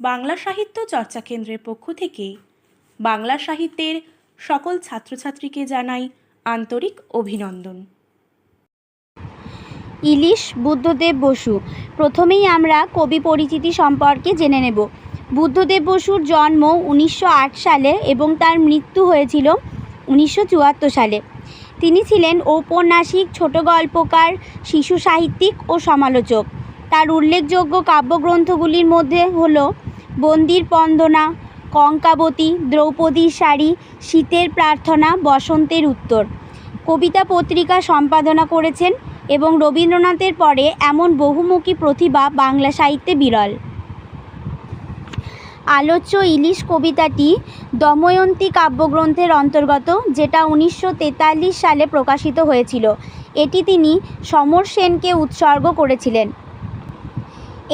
বাংলা সাহিত্য চর্চা কেন্দ্রের পক্ষ থেকে বাংলা সাহিত্যের সকল ছাত্রছাত্রীকে জানাই আন্তরিক অভিনন্দন। ইলিশ বুদ্ধদেব বসু, প্রথমেই আমরা কবি পরিচিতি সম্পর্কে জেনে নেব। বুদ্ধদেব বসুর জন্ম উনিশশো আট সালে এবং তার মৃত্যু হয়েছিল উনিশশো চুয়াত্তর সালে। তিনি ছিলেন ঔপন্যাসিক, ছোট গল্পকার, শিশু সাহিত্যিক ও সমালোচক। তার উল্লেখযোগ্য কাব্যগ্রন্থগুলির মধ্যে হল বন্দির বন্দনা, কঙ্কাবতী, দ্রৌপদীর শাড়ি শীতের প্রার্থনা, বসন্তের উত্তর। কবিতা পত্রিকা সম্পাদনা করেছেন এবং রবীন্দ্রনাথের পরে এমন বহুমুখী প্রতিভা বাংলা সাহিত্যে বিরল। আলোচ্য ইলিশ কবিতাটি দময়ন্তী কাব্যগ্রন্থের অন্তর্গত, যেটা উনিশশো তেতাল্লিশ সালে প্রকাশিত হয়েছিল। এটি তিনি সমর সেনকে উৎসর্গ করেছিলেন।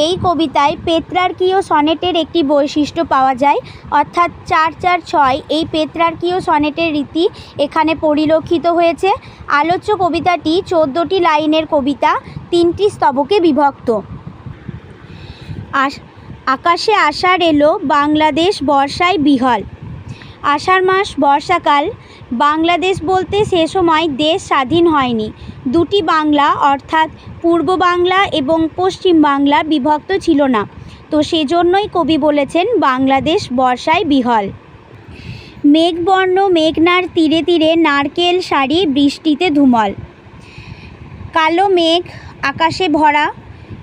এই কবিতায় পেত্রার্কীয় সনেটের একটি বৈশিষ্ট্য পাওয়া যায়। অর্থাৎ চার চার ছয়, এই পেত্রার্কীয় সনেটের রীতি এখানে পরিলক্ষিত হয়েছে। আলোচ্য কবিতাটি চোদ্দোটি লাইনের কবিতা, তিনটি স্তবকে বিভক্ত। আকাশে আষাঢ় এলো, বাংলাদেশ বর্ষায় বিহল। আষাঢ় মাস বর্ষাকাল, বাংলাদেশ বলতে সে সময় দেশ স্বাধীন হয়নি। দুটি বাংলা, অর্থাৎ পূর্ব বাংলা এবং পশ্চিম বাংলা বিভক্ত ছিল না। তো সেজন্যই কবি বলেছেন, বাংলাদেশ বর্ষায় বিহল। মেঘবর্ণ মেঘনার তীরে তীরে নারকেল শাড়ি বৃষ্টিতে ধুমল। কালো মেঘ আকাশে ভরা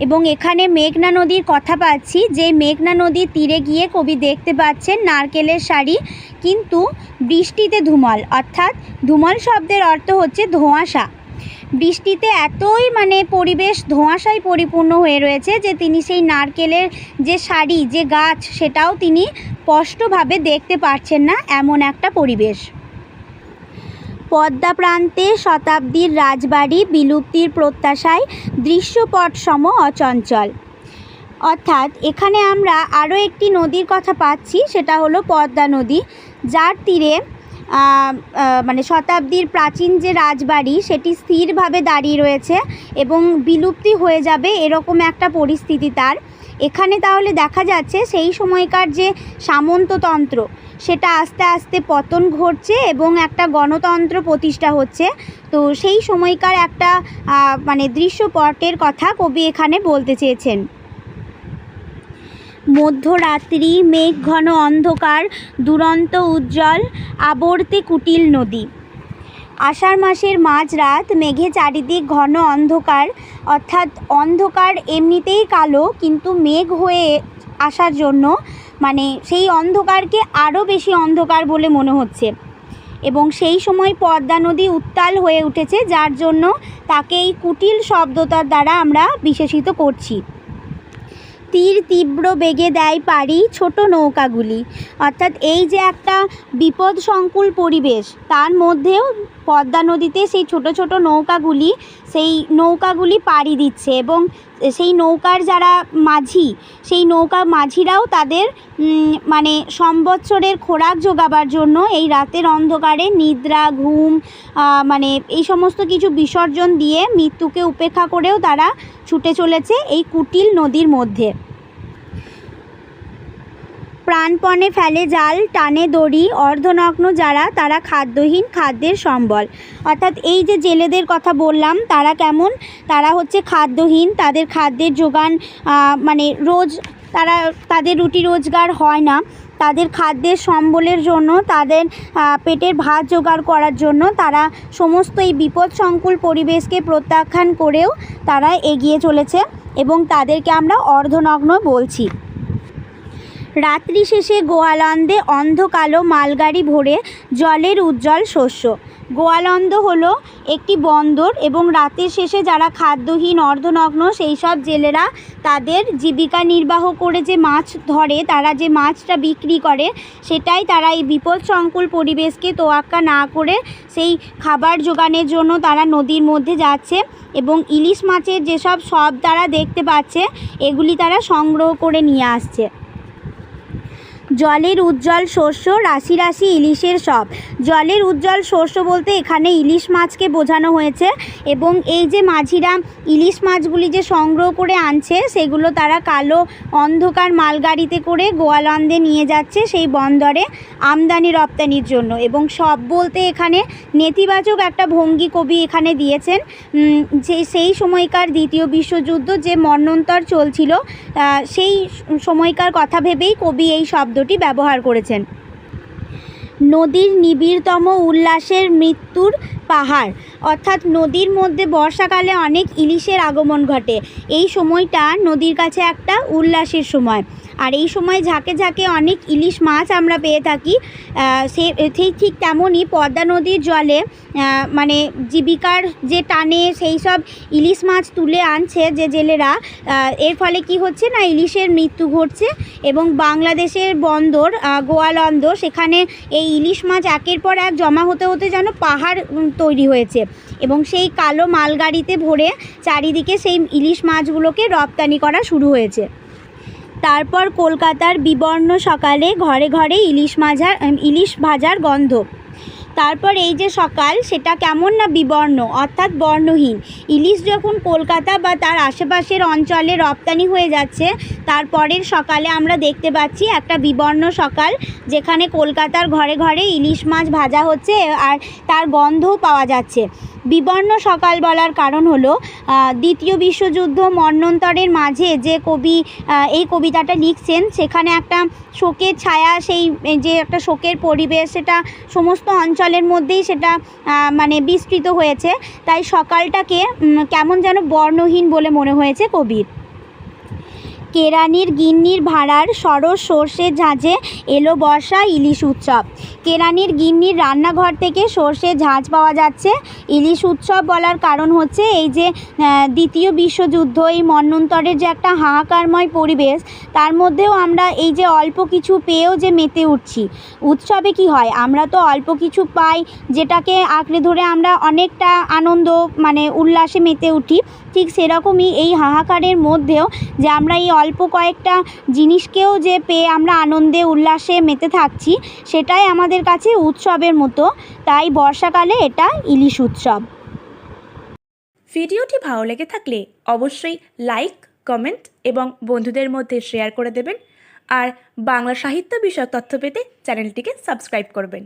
এবং এখানে মেঘনা নদীর কথা পাচ্ছি। যে মেঘনা নদীর তীরে গিয়ে কবি দেখতে পাচ্ছেন নারকেলের শাড়ি, কিন্তু বৃষ্টিতে ধুমল। অর্থাৎ ধুমল শব্দের অর্থ হচ্ছে ধোঁয়াশা। বৃষ্টিতে এতই মানে পরিবেশ ধোঁয়াশায় পরিপূর্ণ হয়ে রয়েছে যে তিনি সেই নারকেলের যে শাড়ি, যে গাছ, সেটাও তিনি স্পষ্টভাবে দেখতে পাচ্ছেন না এমন একটা পরিবেশ। পদ্মা প্রান্তে শতাব্দীর রাজবাড়ি বিলুপ্তির প্রত্যাশায় দৃশ্যপট সম অচঞ্চল। অর্থাৎ এখানে আমরা আরও একটি নদীর কথা পাচ্ছি, সেটা হলো পদ্মা নদী। যার তীরে মানে শতাব্দীর প্রাচীন যে রাজবাড়ি, সেটি স্থিরভাবে দাঁড়িয়ে রয়েছে এবং বিলুপ্তি হয়ে যাবে এরকম একটা পরিস্থিতি তার। এখানে তাহলে দেখা যাচ্ছে সেই সময়কার যে সামন্ততন্ত্র, সেটা আস্তে আস্তে পতন ঘটছে এবং একটা গণতন্ত্র প্রতিষ্ঠা হচ্ছে। তো সেই সময়কার একটা মানে দৃশ্যপটের কথা কবি এখানে বলতে চেয়েছেন। মধ্যরাত্রি মেঘ ঘন অন্ধকার, দুরন্ত উজ্জ্বল, আবর্তে কুটিল নদী। আষাঢ় মাসের মাঝরাত মেঘে চারিদিক ঘন অন্ধকার। অর্থাৎ অন্ধকার এমনিতেই কালো, কিন্তু মেঘ হয়ে আসার জন্য মানে সেই অন্ধকারকে আরও বেশি অন্ধকার বলে মনে হচ্ছে। এবং সেই সময় পদ্মা নদী উত্তাল হয়ে উঠেছে, যার জন্য তাকে এই কুটিল শব্দটার দ্বারা আমরা বিশেষিত করছি। তীর তীব্র বেগে দেয় পারি ছোট নৌকাগুলি। অর্থাৎ এই যে একটা বিপদ সংকুল পরিবেশ, তার মধ্যেও পদ্মা নদীতে সেই ছোট ছোট নৌকাগুলি, সেই নৌকাগুলি পাড়ি দিচ্ছে এবং সেই নৌকার যারা মাঝি, সেই নৌকা মাঝিরাও তাদের মানে সম্বৎসরের খোরাক জোগাবার জন্য এই রাতের অন্ধকারে নিদ্রা, ঘুম মানে এই সমস্ত কিছু বিসর্জন দিয়ে মৃত্যুকে উপেক্ষা করেও তারা ছুটে চলেছে এই কুটিল নদীর মধ্যে। প্রাণপণে ফেলে জাল, টানে দড়ি, অর্ধনগ্ন যারা, তারা খাদ্যহীন খাদ্যের সম্বল। অর্থাৎ এই যে জেলেদের কথা বললাম, তারা কেমন? তারা হচ্ছে খাদ্যহীন, তাদের খাদ্যের যোগান মানে রোজ, তারা, তাদের রুটি রোজগার হয় না। তাদের খাদ্যের সম্বলের জন্য, তাদের পেটের ভাত জোগাড় করার জন্য, তারা সমস্ত এই বিপদ সংকুল পরিবেশকে প্রত্যাখ্যান করেও তারা এগিয়ে চলেছে এবং তাদেরকে আমরা অর্ধনগ্ন বলছি। রাত্রি শেষে গোয়ালন্দে অন্ধকালো মালগাড়ি ভরে জলের উজ্জ্বল শস্য। গোয়ালন্দ হলো একটি বন্দর এবং রাতের শেষে যারা খাদ্যহীন, অর্ধনগ্ন সেই সব জেলেরা তাদের জীবিকা নির্বাহ করে যে মাছ ধরে, তারা যে মাছটা বিক্রি করে, সেটাই তারা এই বিপদ সংকুল পরিবেশকে তোয়াক্কা না করে সেই খাবার জোগানের জন্য তারা নদীর মধ্যে যাচ্ছে এবং ইলিশ মাছের যেসব সব তারা দেখতে পাচ্ছে, এগুলি তারা সংগ্রহ করে নিয়ে আসছে। জলের উজ্জ্বল শস্য, রাশি রাশি ইলিশের সব। জলের উজ্জ্বল শস্য বলতে এখানে ইলিশ মাছকে বোঝানো হয়েছে এবং এই যে মাঝিরা ইলিশ মাছগুলি যে সংগ্রহ করে আনছে, সেগুলো তারা কালো অন্ধকার মালগাড়িতে করে গোয়ালন্দে নিয়ে যাচ্ছে সেই বন্দরে আমদানি রপ্তানির জন্য। এবং সব বলতে এখানে নেতিবাচক একটা ভঙ্গি কবি এখানে দিয়েছেন। যে সেই সময়কার দ্বিতীয় বিশ্বযুদ্ধ যে মন্বন্তর চলছিল সেই সময়কার কথা ভেবেই কবি এই শব্দটি ব্যবহার করেছেন। নদীর নিবিড়তম উল্লাসের মৃত্যুর পাহাড়, অর্থাৎ নদীর মধ্যে বর্ষাকালে অনেক ইলিশের আগমন ঘটে। এই সময়টা নদীর কাছে একটা উল্লাসের সময়। আর এই সময় ঝাঁকে ঝাঁকে অনেক ইলিশ মাছ আমরা পেয়ে থাকি। সে ঠিক ঠিক তেমনই পদ্মা নদীর জলে মানে জীবিকার যে টানে সেই সব ইলিশ মাছ তুলে আনছে যে জেলেরা। এর ফলে কি হচ্ছে না ইলিশের মৃত্যু ঘটছে এবং বাংলাদেশের বন্দর আহ, গোয়ালন্দ সেখানে এই ইলিশ মাছ একের পর এক জমা হতে হতে যেন পাহাড় তৈরি হয়েছে এবং সেই কালো মালগাড়িতে ভরে চারিদিকে সেই ইলিশ মাছগুলোকে রপ্তানি করা শুরু হয়েছে। তারপর কলকাতার বিবর্ণ সকালে ঘরে ঘরে ইলিশ মাজার ইলিশ ভাজার গন্ধ। তারপর এই যে সকাল, সেটা কেমন না বিবর্ণ, অর্থাৎ বর্ণহীন। ইলিশ যখন কলকাতা বা তার আশেপাশের অঞ্চলে রপ্তানি হয়ে যাচ্ছে তারপরের সকালে আমরা দেখতে পাচ্ছি একটা বিবর্ণ সকাল, যেখানে কলকাতার ঘরে ঘরে ইলিশ মাছ ভাজা হচ্ছে, আর তার গন্ধও পাওয়া যাচ্ছে। বিবর্ণ সকাল বলার কারণ হলো দ্বিতীয় বিশ্বযুদ্ধ মর্ণন্তরের মাঝে যে কবি এই কবিতাটা লিখছেন, সেখানে একটা শোকের ছায়া, সেই যে একটা শোকের পরিবেশ, সেটা সমস্ত অঞ্চলের মধ্যেই সেটা মানে বিস্তৃত হয়েছে। তাই সকালটাকে কেমন যেন বর্ণহীন বলে মনে হয়েছে কবির। কেরানির গিন্নির ভাড়ার সরস সর্ষে ঝাঁঝে এলো বর্ষা ইলিশ উৎসব। কেরানির গিন্নির রান্নাঘর থেকে সর্ষে ঝাঁঝ পাওয়া যাচ্ছে। ইলিশ উৎসব বলার কারণ হচ্ছে এই যে দ্বিতীয় বিশ্বযুদ্ধ, এই মন্বন্তরের যে একটা হাহাকারময় পরিবেশ, তার মধ্যেও আমরা এই যে অল্প কিছু পেয়েও যে মেতে উঠছি। উৎসবে কি হয়? আমরা তো অল্প কিছু পাই, যেটাকে আঁকড়ে ধরে আমরা অনেকটা আনন্দ মানে উল্লাসে মেতে উঠি। ঠিক সেরকমই এই হাহাকারের মধ্যেও যে আমরা এই অল্প কয়েকটা জিনিসকেও যে পেয়ে আমরা আনন্দে, উল্লাসে মেতে থাকছি, সেটাই আমাদের কাছে উৎসবের মতো। তাই বর্ষাকালে এটা ইলিশ উৎসব। ভিডিওটি ভালো লেগে থাকলে অবশ্যই লাইক, কমেন্ট এবং বন্ধুদের মধ্যে শেয়ার করে দেবেন। আর বাংলা সাহিত্য বিষয়ক তথ্য পেতে চ্যানেলটিকে সাবস্ক্রাইব করবেন।